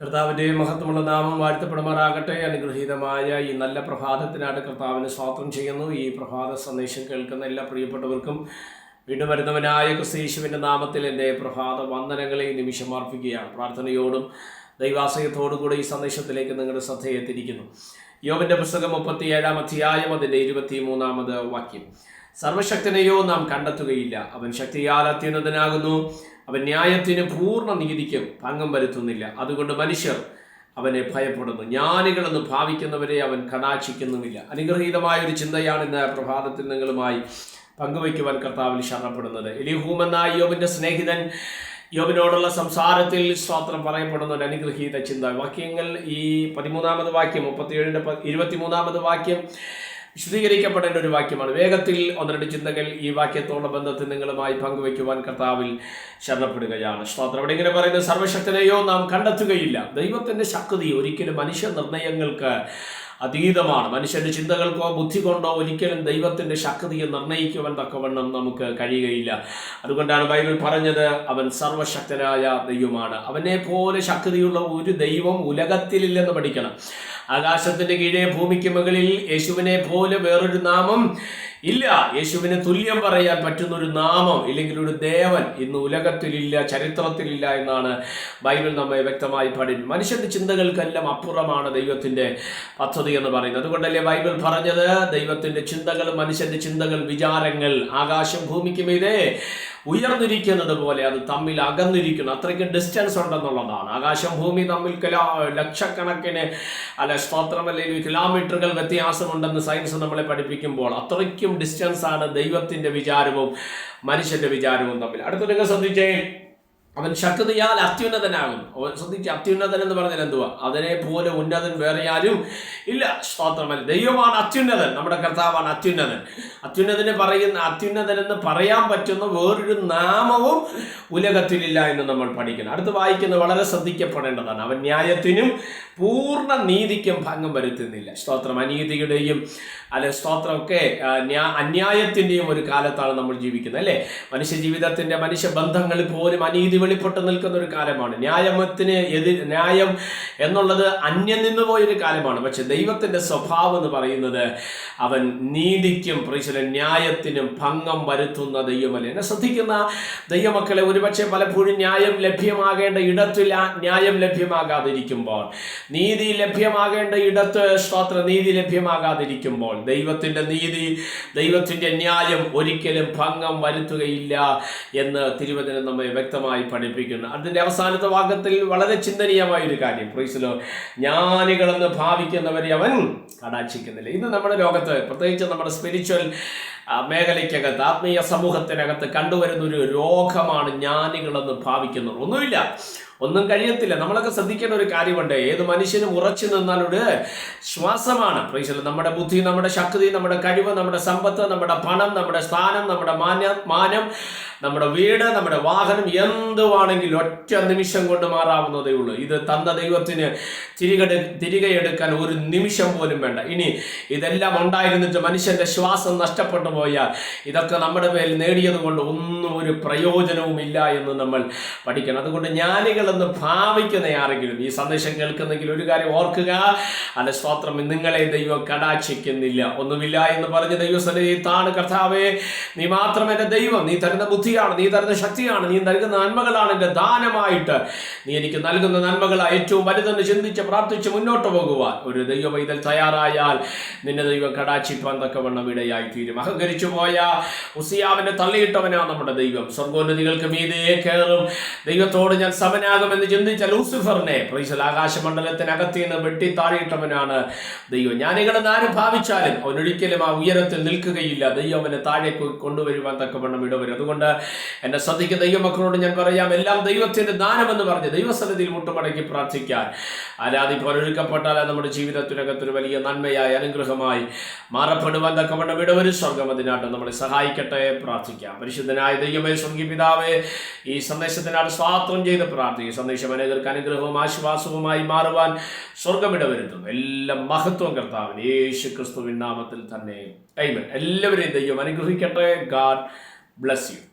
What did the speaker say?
കർത്താവിന്റെ മഹത്വമുള്ള നാമം വാഴ്ത്തപ്പെടുമാറാകട്ടെ. അനുഗ്രഹീതമായ ഈ നല്ല പ്രഭാതത്തിനായിട്ട് കർത്താവിന് സ്വാഗതം ചെയ്യുന്നു. ഈ പ്രഭാത സന്ദേശം കേൾക്കുന്ന എല്ലാ പ്രിയപ്പെട്ടവർക്കും വീണ്ടും വരുന്നവനായ ക്രിസ്തീശുവിന്റെ നാമത്തിൽ എന്റെ പ്രഭാത വന്ദനങ്ങളെ നിമിഷം അർപ്പിക്കുകയാണ്. പ്രാർത്ഥനയോടും ദൈവാശയത്തോടും കൂടെ ഈ സന്ദേശത്തിലേക്ക് നിങ്ങളുടെ ശ്രദ്ധയെ തിരിക്കുന്നു യോബിന്റെ പുസ്തകം മുപ്പത്തിയേഴാം അധ്യായം അതിന്റെ ഇരുപത്തി മൂന്നാമത് വാക്യം. സർവശക്തനെയോ നാം കണ്ടെത്തുകയില്ല. അവൻ ശക്തിയാൽ അത്യുന്നതനാകുന്നു. അവൻ ന്യായത്തിന് പൂർണ നീതിക്കും ഭംഗം വരുത്തുന്നില്ല. അതുകൊണ്ട് മനുഷ്യർ അവനെ ഭയപ്പെടുന്നു. ജ്ഞാനികളെന്ന് ഭാവിക്കുന്നവരെ അവൻ കടാക്ഷിക്കുന്നുമില്ല. അനുഗ്രഹീതമായ ഒരു ചിന്തയാണ് ഇന്ന് പ്രഭാതത്തിൽ നിങ്ങളുമായി പങ്കുവയ്ക്കുവാൻ കർത്താവിൽ ശരണപ്പെടുന്നത്. എലിഹൂം എന്ന യോബിന്റെ സ്നേഹിതൻ യോബിനോടുള്ള സംസാരത്തിൽ സ്വാത്രം പറയപ്പെടുന്ന ഒരു അനുഗ്രഹീത ചിന്ത. വാക്യങ്ങൾ ഈ പതിമൂന്നാമത് വാക്യം മുപ്പത്തിയേഴിന്റെ ഇരുപത്തിമൂന്നാമത് വാക്യം വിശദീകരിക്കപ്പെടേണ്ട ഒരു വാക്യമാണ്. വേഗത്തിൽ ഒന്ന് രണ്ട് ചിന്തകൾ ഈ വാക്യത്തോളം ബന്ധത്തിൽ നിങ്ങളുമായി പങ്കുവയ്ക്കുവാൻ കർത്താവിൽ ശരണപ്പെടുകയാണ്. അവിടെ ഇങ്ങനെ പറയുന്ന സർവശക്തനെയോ നാം കണ്ടെത്തുകയില്ല. ദൈവത്തിന്റെ ശക്തി ഒരിക്കലും മനുഷ്യ നിർണയങ്ങൾക്ക് അതീതമാണ്. മനുഷ്യന്റെ ചിന്തകൾക്കോ ബുദ്ധി കൊണ്ടോ ഒരിക്കലും ദൈവത്തിന്റെ ശക്തിയെ നിർണയിക്കുവാൻ തക്കവണ്ണം നമുക്ക് കഴിയുകയില്ല. അതുകൊണ്ടാണ് ബൈബിൾ പറഞ്ഞത് അവൻ സർവശക്തനായ ദൈവമാണ്. അവനെ പോലെ ശക്തിയുള്ള ഒരു ദൈവം ഉലകത്തിലില്ലെന്ന് പഠിക്കണം. ആകാശത്തിന്റെ കീഴേ ഭൂമിക്ക് മുകളിൽ യേശുവിനെ പോലെ വേറൊരു നാമം ഇല്ല യേശുവിന് തുല്യം പറയാൻ പറ്റുന്ന ഒരു നാമം ഇല്ലെങ്കിൽ ഒരു ദേവൻ ഇന്ന് ഉലകത്തിലില്ല ചരിത്രത്തിലില്ല എന്നാണ് ബൈബിൾ നമ്മെ വ്യക്തമായി പഠിക്കും മനുഷ്യന്റെ ചിന്തകൾക്കെല്ലാം അപ്പുറമാണ് ദൈവത്തിന്റെ പദ്ധതി എന്ന് പറയുന്നത്. അതുകൊണ്ടല്ലേ ബൈബിൾ പറഞ്ഞത്? ദൈവത്തിന്റെ ചിന്തകൾ മനുഷ്യന്റെ ചിന്തകൾ വിചാരങ്ങൾ ആകാശം ഭൂമിക്ക് മീതെ ഉയർന്നിരിക്കുന്നത് പോലെ അത് തമ്മിൽ അകന്നിരിക്കുന്നു. അത്രയ്ക്ക് ഡിസ്റ്റൻസ് ഉണ്ടെന്നുള്ളതാണ്. ആകാശം ഭൂമി തമ്മിൽ ലക്ഷക്കണക്കിന് അല്ല സ്തോത്രം കിലോമീറ്ററുകൾ വ്യത്യാസമുണ്ടെന്ന് സയൻസ് നമ്മളെ പഠിപ്പിക്കുമ്പോൾ അത്രയ്ക്കും ഡിസ്റ്റൻസ് ആണ് ദൈവത്തിന്റെ വിചാരവും മനുഷ്യന്റെ വിചാരവും തമ്മിൽ. അടുത്ത നിങ്ങൾ ശ്രദ്ധിച്ചേ. അവൻ ശക്തിയാൽ അത്യുന്നതനാകും അവൻ ശ്രദ്ധിച്ച് അത്യുന്നതൻ എന്ന് പറഞ്ഞാൽ എന്തുവാ? അതിനെ പോലെ ഉന്നതൻ വേറെ ആരും ഇല്ല. സ്തോത്രമല്ല. ദൈവമാണ് അത്യുന്നതൻ. നമ്മുടെ കർത്താവാണ് അത്യുന്നതൻ. അത്യുന്നതന് പറയുന്ന അത്യുന്നതൻ എന്ന് പറയാൻ പറ്റുന്ന വേറൊരു നാമവും ഉലകത്തിലില്ല എന്ന് നമ്മൾ പഠിക്കണം. അടുത്ത് വായിക്കുന്നത് വളരെ ശ്രദ്ധിക്കപ്പെടേണ്ടതാണ്. അവൻ ന്യായത്തിനും പൂർണ നീതിക്കും ഭംഗം വരുത്തുന്നില്ല. സ്തോത്രം അനീതിയുടെയും അല്ലെ സ്തോത്രമൊക്കെ അന്യായത്തിന്റെയും ഒരു കാലത്താണ് നമ്മൾ ജീവിക്കുന്നത് അല്ലേ? മനുഷ്യ ജീവിതത്തിന്റെ മനുഷ്യ ബന്ധങ്ങളിൽ പോലും അനീതി വെളിപ്പെട്ട് നിൽക്കുന്ന ഒരു കാലമാണ്. ന്യായമത്തിന് എതിർ ന്യായം എന്നുള്ളത് അന്യം നിന്ന് പോയൊരു കാലമാണ്. പക്ഷെ ദൈവത്തിന്റെ സ്വഭാവം എന്ന് പറയുന്നത് അവൻ നീതിക്കും പ്രീശ്വരൻ ന്യായത്തിനും ഭംഗം വരുത്തുന്ന ദൈവമല്ല? എന്നെ ശ്രദ്ധിക്കുന്ന ദൈവമക്കളെ ഒരുപക്ഷെ പലപ്പോഴും ന്യായം ലഭ്യമാകേണ്ട ഇടത്തിൽ ആ ന്യായം ലഭ്യമാകാതിരിക്കുമ്പോൾ നീതി ലഭ്യമാകേണ്ട ഇടത്ത് സ്തോത്ര നീതി ലഭ്യമാകാതിരിക്കുമ്പോൾ ദൈവത്തിന്റെ നീതി ദൈവത്തിന്റെ ന്യായം ഒരിക്കലും ഭംഗം വരുത്തുകയില്ല എന്ന് തിരുവചനം നമ്മെ വ്യക്തമായി പഠിപ്പിക്കുന്നു. അതിന്റെ അവസാനത്തെ ഭാഗത്തിൽ വളരെ ചിന്തനീയമായ ഒരു കാര്യം. പ്രീസിലോ ജ്ഞാനികളെന്ന് ഭാവിക്കുന്നവരെ അവൻ കടാക്ഷിക്കുന്നില്ല. ഇന്ന് നമ്മുടെ ലോകത്ത് പ്രത്യേകിച്ച് നമ്മുടെ സ്പിരിച്വൽ മേഖലയ്ക്കകത്ത് ആത്മീയ സമൂഹത്തിനകത്ത് കണ്ടുവരുന്ന ഒരു രോഗമാണ് ജ്ഞാനികളെന്ന് ഭാവിക്കുന്നത് ഒന്നുമില്ല. ഒന്നും കഴിയത്തില്ല. നമ്മളൊക്കെ ശ്രദ്ധിക്കേണ്ട ഒരു കാര്യമുണ്ട്. ഏത് മനുഷ്യനും ഉറച്ചു നിന്നാൽ ഒരു ശ്വാസമാണ്. പ്രൈസൽ നമ്മുടെ ബുദ്ധി നമ്മുടെ ശക്തി നമ്മുടെ കഴിവ് നമ്മുടെ സമ്പത്ത് നമ്മുടെ പണം നമ്മുടെ സ്ഥാനം നമ്മുടെ മാന്യ മാനം നമ്മുടെ വീട് നമ്മുടെ വാഹനം എന്തുവാണെങ്കിലും ഒറ്റ നിമിഷം കൊണ്ട് മാറാവുന്നതേ ഉള്ളൂ. ഇത് തന്ന ദൈവത്തിന് തിരികെ തിരികെ എടുക്കാൻ ഒരു നിമിഷം പോലും വേണ്ട. ഇനി ഇതെല്ലാം ഉണ്ടായിരുന്നിട്ട് മനുഷ്യന്റെ ശ്വാസം നഷ്ടപ്പെട്ടു പോയാൽ ഇതൊക്കെ നമ്മുടെ മേൽ നേടിയത് കൊണ്ട് ഒന്നും ഒരു പ്രയോജനവും ഇല്ല എന്ന് നമ്മൾ പഠിക്കണം. അതുകൊണ്ട് ജ്ഞാനികളെന്ന് ഭാവിക്കുന്ന ആരെങ്കിലും ഈ സന്ദേശം കേൾക്കുന്നെങ്കിൽ ഒരു കാര്യം ഓർക്കുക. അല്ല സ്തോത്രം നിങ്ങളെ ദൈവം കടാക്ഷിക്കുന്നില്ല. ഒന്നുമില്ല എന്ന് പറഞ്ഞ് ദൈവസന്നിധി താണ് കർത്താവേ നീ മാത്രം എന്റെ ദൈവം. നീ തരുന്ന ബുദ്ധിയാണ് നീ തരുന്ന ശക്തിയാണ് നീ നൽകുന്ന നന്മകളാണ് എന്റെ ദാനമായിട്ട്. നീ എനിക്ക് നൽകുന്ന നന്മകളാ ഏറ്റവും വലുതെന്ന് ചിന്തിച്ച് പ്രാർത്ഥിച്ച് മുന്നോട്ട് പോകുവാൻ. ഒരു ദൈവ പൈതൽ തയ്യാറായാൽ നിന്നെ ദൈവം കടാക്ഷിപ്പാൻ തക്കവണ്ണം ഇടയായി തീരും അഹങ്കരിച്ചു പോയ ഉസിയാവിനെ തള്ളിയിട്ടവനാണ് നമ്മുടെ ദൈവം. സ്വർഗോന്നതികൾക്ക് മീതെ കയറും. ദൈവത്തോട് ഞാൻ സമനാകുമെന്ന് ചിന്തിച്ച ലൂസിഫറിനെ പ്രീസൽ ആകാശമണ്ഡലത്തിനകത്ത് നിന്ന് വെട്ടി താഴെയിട്ടവനാണ് ദൈവം. ഇങ്ങനെ നാരു ഭാവിച്ചാലും അവനൊരിക്കലും ആ ഉയരത്തിൽ നിൽക്കുകയില്ല. ദൈവം അവനെ താഴേക്ക് കൊണ്ടുവരുവാൻ തക്കവണ്ണം ഇടവരും. അതുകൊണ്ട് എന്നെ ശ്രദ്ധിക്ക ദൈവമക്കളോട് ഞാൻ പറയാം എല്ലാം ദൈവത്തിന്റെ ദാനമെന്ന് പറഞ്ഞ് ദൈവസന്നിധിയിൽ മുട്ടുമടക്കി പ്രാർത്ഥിക്കാൻ. ആരാധിപ്പാൻ ഒരുക്കപ്പെട്ടാൽ നമ്മുടെ ജീവിതത്തിനകത്തൊരു വലിയ നന്മയായി അനുഗ്രഹമായി മാറപ്പെടുവാൻ തക്കവണ്ണം ഇടവരും. സ്വർഗം അതിനായിട്ട് നമ്മളെ സഹായിക്കട്ടെ പ്രാർത്ഥിക്കാം. പരിശുദ്ധനായ ദൈവമേ സ്വർഗീയ പിതാവേ ഈ സന്ദേശത്തിനായിട്ട് സ്വാത്രം ചെയ്ത് പ്രാർത്ഥിക്കും സന്ദേശം അനേകർക്ക് അനുഗ്രഹവും ആശ്വാസവുമായി മാറുവാൻ സ്വർഗമിടവരുത്തും എല്ലാം മഹത്വം കർത്താവിന് യേശു ക്രിസ്തുവിൻ നാമത്തിൽ തന്നെ. എല്ലാവരെയും ദൈവം അനുഗ്രഹിക്കട്ടെ. God bless you